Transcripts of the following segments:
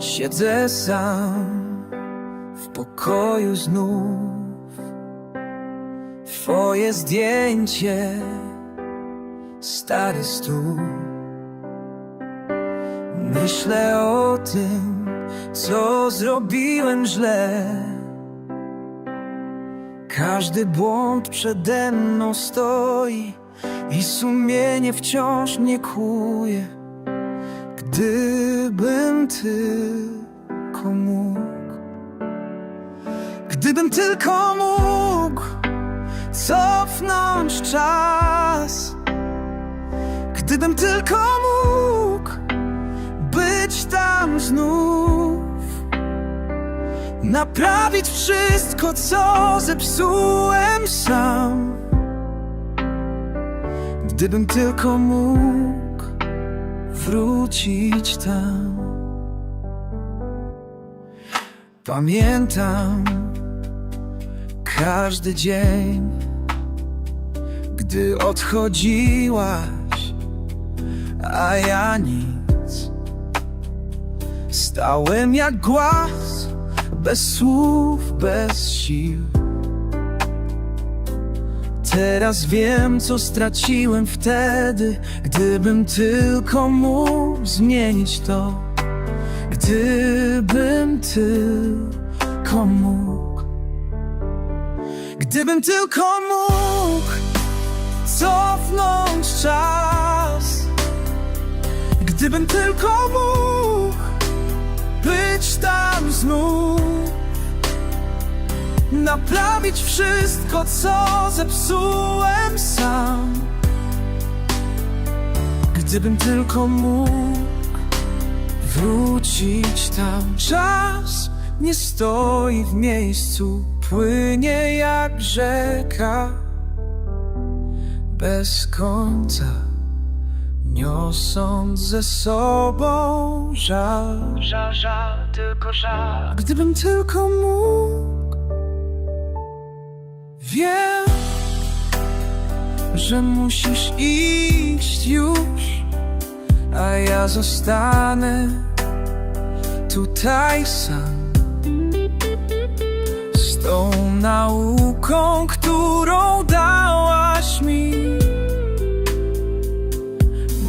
Siedzę sam w pokoju znów. Twoje zdjęcie, stary stół. Myślę o tym, co zrobiłem źle. Każdy błąd przede mną stoi i sumienie wciąż mnie kłuje. Gdybym tylko mógł, gdybym tylko mógł cofnąć czas, gdybym tylko mógł być tam znów, naprawić wszystko, co zepsułem sam. Gdybym tylko mógł wrócić tam. Pamiętam każdy dzień, gdy odchodziłaś, a ja nic. Stałem jak głaz, bez słów, bez sił. Teraz wiem, co straciłem wtedy, gdybym tylko mógł zmienić to. Gdybym tylko mógł. Gdybym tylko mógł cofnąć czas. Gdybym tylko mógł Naprawić wszystko, co zepsułem sam. Gdybym tylko mógł wrócić tam. Czas nie stoi w miejscu Płynie jak rzeka. Bez końca Niosąc ze sobą żal. Żal, żal, tylko żal. Gdybym tylko mógł że musisz iść już A ja zostanę tutaj sam Z tą nauką, którą dałaś mi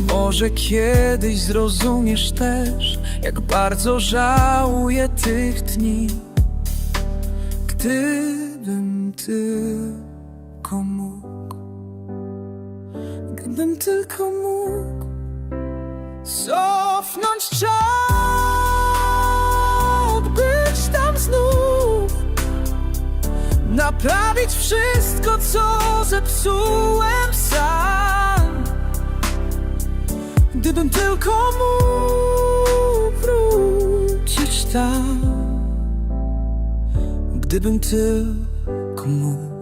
może kiedyś zrozumiesz też, jak bardzo żałuję tych dni. Gdybym tylko gdybym tylko mógł cofnąć czas, być tam znów, naprawić wszystko, co zepsułem sam. Gdybym tylko mógł wrócić tam Gdybym tylko mógł